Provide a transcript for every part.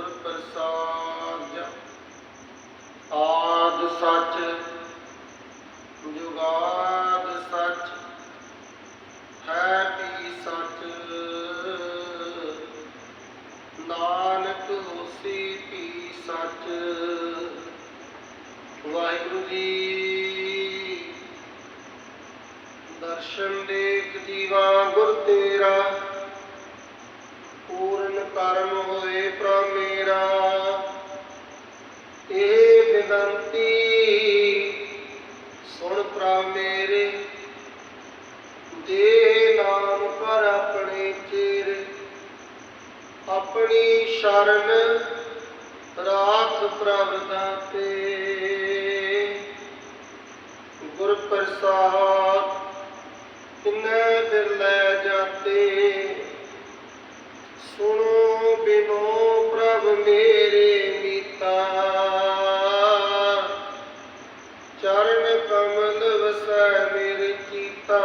ਗੁਰ ਪ੍ਰਸਾਦ। ਆਦ ਸੱਚ, ਜੁਗਾਦ ਸੱਚ, ਹੈ ਵੀ ਸੱਚ? ਨਾਨਕ ਹੋਸੀ ਵੀ ਸੱਚ? ਵਾਹਿਗੁਰੂ ਜੀ, ਦਰਸ਼ਨ ਦੇਖ ਜੀਵਾ ਗੁਰ ਤੇਰਾ। ਪੂਰਨ ਕਰਨ ਹੋਏ ਪ੍ਰਭ ਆਪਣੀ ਸ਼ਰਨ ਰਾਖ ਪ੍ਰਭ ਦਾਤੇ ਗੁਰ ਪ੍ਰਸਾਦ ਕਿੰਨੇ ਦਿਲ ਲੈ ਜਾਤੇ। ਸੁਣੋ ਬਿਨੋ ਪ੍ਰਭ ਮੇਰੇ ਮੀਤਾ। ਚਰਨ ਕਮਲ ਵਸੈ ਮੇਰੇ ਚੀਤਾ।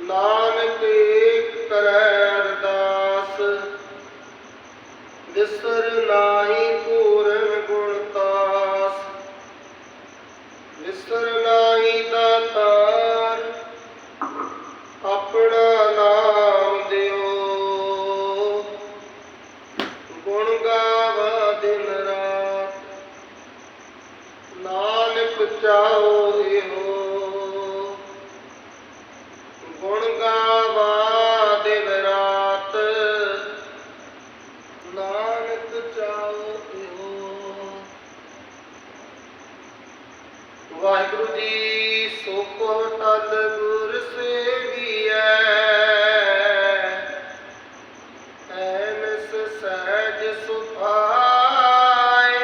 ਨਾਨਕ ਵਿਸਰ ਨਾਹੀ ਪੂਰਨ ਗੁਣ ਤਾਸ। ਵਿਸਰ ਨਾਹੀ ਦਾਤਾਰ ਆਪਣਾ ਨਾਮ ਦਿਓ। ਗੁਣ ਗਾਵਾ ਦਿਨ ਰਾਤ, ਨਾਨਕ ਚਾਓ ਵਾਹਿਗੁਰੂ ਜੀ ਸੋ ਕੋ ਤਲ ਗੁਰ ਸੇਵੀਐ। ਸਹਿਜ ਸੁਭਾਏ।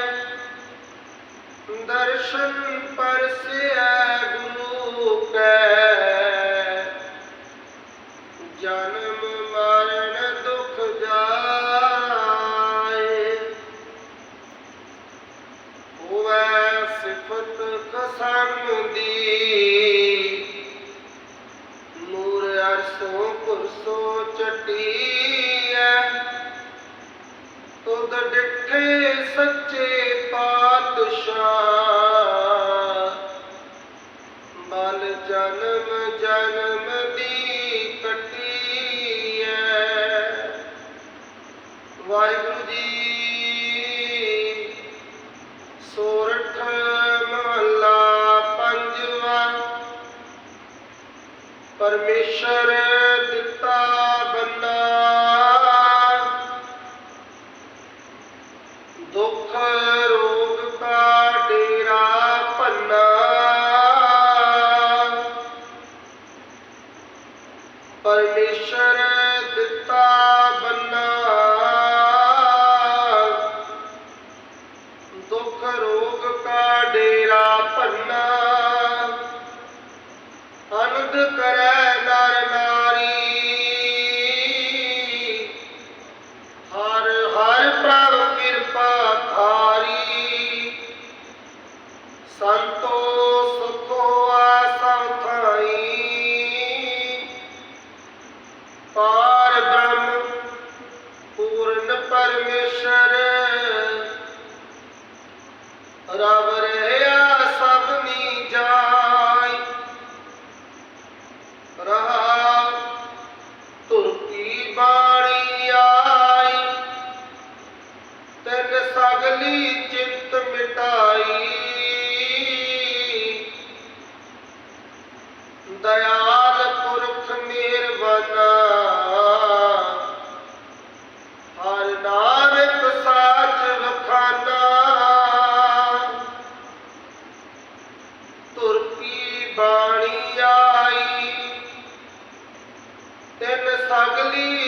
ਦਰਸ਼ਨ ਪਰਸਿਐ। ਸੋ ਅਰਸੋਂ ਕੁਰਸੋਂ ਚਟੀਐ। ਤੁਧ ਡਿਠੇ ਸੱਚੇ ਪਾਤਸ਼ਾਹ। ਬਲ ਜਨਮ ਦੁੱਖ ਰੋਗ ਕਾ ਡੇਰਾ ਭੰਨਾ। ਅਨੰਦ ਕਰੈ ਰਵ ਬਾਣੀ ਆਈ। ਤਿੰਨ ਸਗਲੀ